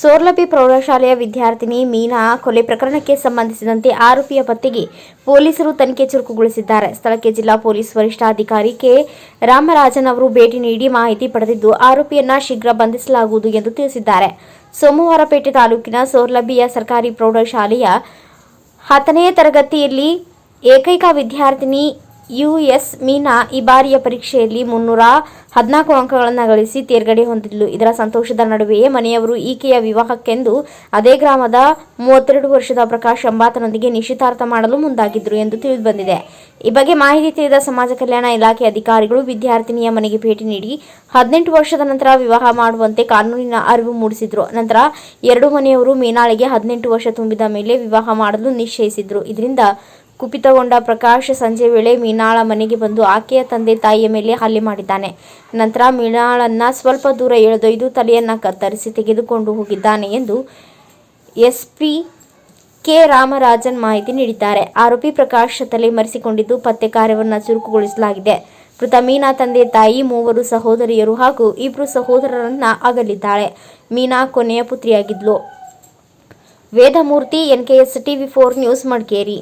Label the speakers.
Speaker 1: ಸೋರ್ಲಬಿ ಪ್ರೌಢಶಾಲೆಯ ವಿದ್ಯಾರ್ಥಿನಿ ಮೀನಾ ಕೊಲೆ ಪ್ರಕರಣಕ್ಕೆ ಸಂಬಂಧಿಸಿದಂತೆ ಆರೋಪಿಯ ಪತ್ತೆಗೆ ಪೊಲೀಸರು ತನಿಖೆ ಚುರುಕುಗೊಳಿಸಿದ್ದಾರೆ. ಸ್ಥಳಕ್ಕೆ ಜಿಲ್ಲಾ ಪೊಲೀಸ್ ವರಿಷ್ಠಾಧಿಕಾರಿ ಕೆ. ರಾಮರಾಜನ್ ಅವರು ಭೇಟಿ ನೀಡಿ ಮಾಹಿತಿ ಪಡೆದಿದ್ದು, ಆರೋಪಿಯನ್ನ ಶೀಘ್ರ ಬಂಧಿಸಲಾಗುವುದು ಎಂದು ತಿಳಿಸಿದ್ದಾರೆ. ಸೋಮವಾರಪೇಟೆ ತಾಲೂಕಿನ ಸೋರ್ಲಬಿಯ ಸರ್ಕಾರಿ ಪ್ರೌಢಶಾಲೆಯ ಹತ್ತನೇ ತರಗತಿಯಲ್ಲಿ ಏಕೈಕ ವಿದ್ಯಾರ್ಥಿನಿ ಯುಎಸ್ ಮೀನಾ ಈ ಬಾರಿಯ ಪರೀಕ್ಷೆಯಲ್ಲಿ ಮುನ್ನೂರ ಹದಿನಾಲ್ಕು ಅಂಕಗಳನ್ನು ಗಳಿಸಿ ತೇರ್ಗಡೆ ಹೊಂದಿದ್ಲು. ಇದರ ಸಂತೋಷದ ನಡುವೆಯೇ ಮನೆಯವರು ಈಕೆಯ ವಿವಾಹಕ್ಕೆಂದು ಅದೇ ಗ್ರಾಮದ ಮೂವತ್ತೆರಡು ವರ್ಷದ ಪ್ರಕಾಶ್ ಎಂಬಾತನೊಂದಿಗೆ ನಿಶ್ಚಿತಾರ್ಥ ಮಾಡಲು ಮುಂದಾಗಿದ್ದರು ಎಂದು ತಿಳಿದುಬಂದಿದೆ. ಈ ಬಗ್ಗೆ ಮಾಹಿತಿ ತಿಳಿದ ಸಮಾಜ ಕಲ್ಯಾಣ ಇಲಾಖೆ ಅಧಿಕಾರಿಗಳು ವಿದ್ಯಾರ್ಥಿನಿಯ ಮನೆಗೆ ಭೇಟಿ ನೀಡಿ ಹದಿನೆಂಟು ವರ್ಷದ ನಂತರ ವಿವಾಹ ಮಾಡುವಂತೆ ಕಾನೂನಿನ ಅರಿವು ಮೂಡಿಸಿದ್ರು. ನಂತರ ಎರಡು ಮನೆಯವರು ಮೀನಾಳಿಗೆ ಹದಿನೆಂಟು ವರ್ಷ ತುಂಬಿದ ಮೇಲೆ ವಿವಾಹ ಮಾಡಲು ನಿಶ್ಚಯಿಸಿದ್ರು. ಇದರಿಂದ ಕುಪಿತಗೊಂಡ ಪ್ರಕಾಶ್ ಸಂಜೆ ವೇಳೆ ಮೀನಾಳ ಮನೆಗೆ ಬಂದು ಆಕೆಯ ತಂದೆ ತಾಯಿಯ ಮೇಲೆ ಹಲ್ಲೆ ಮಾಡಿದ್ದಾನೆ. ನಂತರ ಮೀನಾಳನ್ನ ಸ್ವಲ್ಪ ದೂರ ಎಳೆದೊಯ್ದು ತಲೆಯನ್ನ ಕತ್ತರಿಸಿ ತೆಗೆದುಕೊಂಡು ಹೋಗಿದ್ದಾನೆ ಎಂದು ಎಸ್ಪಿ ಕೆ ರಾಮರಾಜನ್ ಮಾಹಿತಿ ನೀಡಿದ್ದಾರೆ. ಆರೋಪಿ ಪ್ರಕಾಶ್ ತಲೆ ಮರೆಸಿಕೊಂಡಿದ್ದು ಪತ್ತೆ ಕಾರ್ಯವನ್ನು ಚುರುಕುಗೊಳಿಸಲಾಗಿದೆ. ಮೃತ ಮೀನಾ ತಂದೆ ತಾಯಿ, ಮೂವರು ಸಹೋದರಿಯರು ಹಾಗೂ ಇಬ್ಬರು ಸಹೋದರರನ್ನ ಅಗಲಿದ್ದಾಳೆ. ಮೀನಾ ಕೊನೆಯ ಪುತ್ರಿಯಾಗಿದ್ಲು. Vedamurthy, NKS TV four news Madikeri.